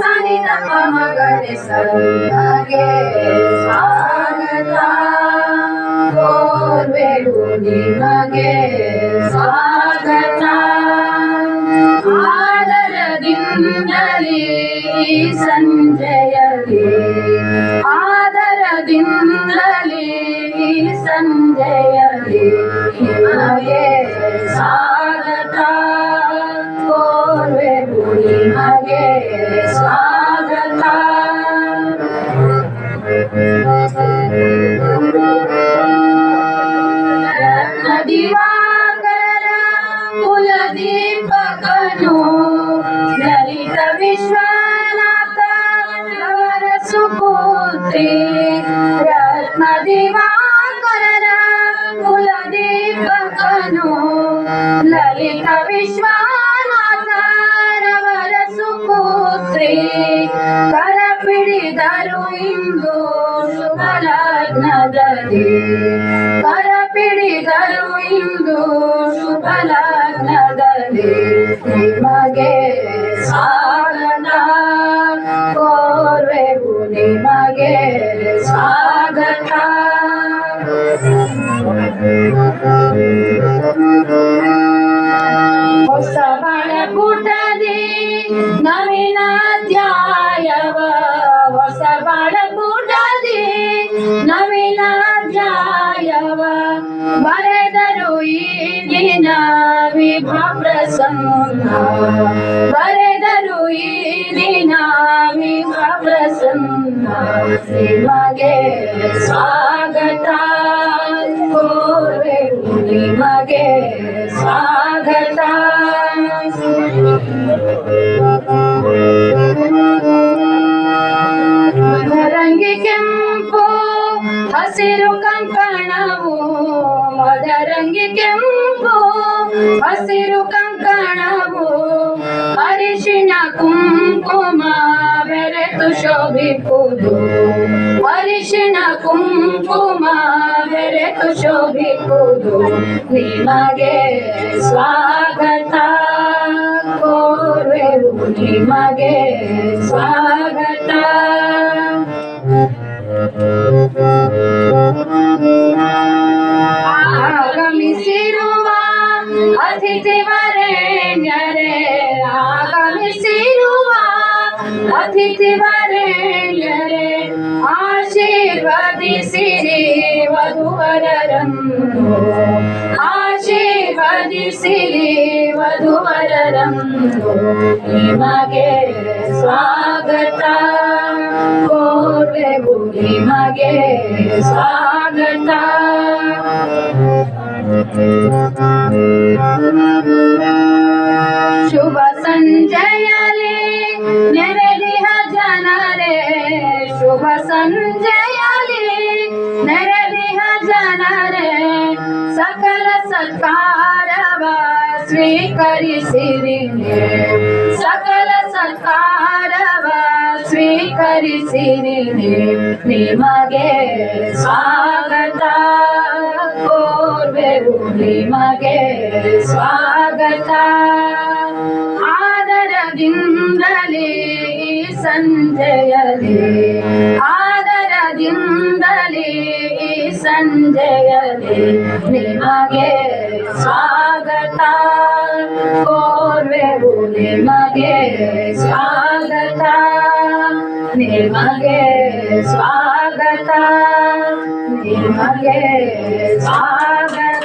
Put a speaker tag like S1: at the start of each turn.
S1: Sani Dhamma Magare Sarvage Swagata ಮಗರೆ ಸಗೆ ಸ್ವಾಗತ. ಆದರದಿಂದಲೇ ಸಂಜೆಯಲ್ಲಿ ಆದರದಿಂದಲೇ ಸಂಜೆಯಲ್ಲಿ ನಿಮಗೆ ಸ್ವಾಗತ ಕುಲದೀಪಕನು ಲಲಿತ ವಿಶ್ವನಾಥ, ಅವರ ಸುಪುತ್ರಿ, ರತ್ನ ದಿವಾಕರನ ಕುಲದೀಪಕನು ಲಲಿತ ವಿಶ್ವನಾಥ, ಅವರ ಸುಪುತ್ರಿ ಕರ ಪಿಡಿದರು ಇಂದು ಶುಭ ಕರ ಪಿಡಿದರು ಇಂದು ಶುಭ ನಿಮಗೆ ಸ್ವಾಗತ ಕೋರ್ವೆವು ನಿಮಗೆ ಸ್ವಾಗತ ಹೊಸ ಬಾಳಕೂಟದಿ ನವೀನ ಅಧ್ಯಾಯವ ಹೊಸ ಬಾಳಕೂಟದಿ ನವೀನ ಅಧ್ಯಾಯವ ಬರೆದರು ಈ ದಿನ ವಿಭಾ ಪ್ರಸನ್ನ. ಬರೆದರು ಈ ದಿನ ವಿಭಾ ಪ್ರಸನ್ನ. ನಿಮಗೆ ಸ್ವಾಗತ. ಕೋರೆವು ನಿಮಗೆ ಸ್ವಾಗತ. ರಂಗಿ ಕೆಂಪು, ಹಸಿರು ಕಂಕಣವು ಮದರಂಗಿ ಕೆಂಪು, ಹಸಿರು ಕಂಕಣವು, ಅರಿಶಿಣ ಕುಂಕುಮ, ಬೆರೆತು ಶೋಭಿಪುದು ಅರಿಶಿಣ ಕುಂಕುಮ, ಬೆರೆತು ಶೋಭಿಪುದು ನಿಮಗೆ ಸ್ವಾಗತ ಕೋರ್ವೆವು, ನಿಮಗೆ ಅತಿಥಿ ವರೇಣ್ಯರೇ ಆಶೀರ್ವದಿಸಿರಿ ವಧುವರರನ್ನು ಆಶೀರ್ವದಿಸಿರಿ ವಧುವರರನ್ನು ನಿಮಗೆ ಸ್ವಾಗತ ಕೋರ್ವೆವು ನಿಮಗೆ ಸ್ವಾಗತ ಸಂಜಯಲಿ ನೆರೆದಿಹ ಜನರೇ ಸಕಲ ಸತ್ಕಾರವ ಸ್ವೀಕರಿಸಿರಿ ಸಕಲ ಸತ್ಕಾರವ ಸ್ವೀಕರಿಸಿರಿ ನಿಮಗೆ ಸ್ವಾಗತ ಕೋರ್ವೆವು ನಿಮಗೆ ಸ್ವಾಗತ ಆದರದಿಂದಲೇ ಈ ಸಂಜೆಯಲ್ಲಿ ಆದರದಿಂದಲೇ ಈ ನಿಮಗೆ ಸ್ವಾಗತ. ಕೋರ್ವೆವು ನಿಮಗೆ ಸ್ವಾಗತ. ನಿಮಗೆ ಸ್ವಾಗತ. ನಿಮಗೆ ಸ್ವಾಗತ.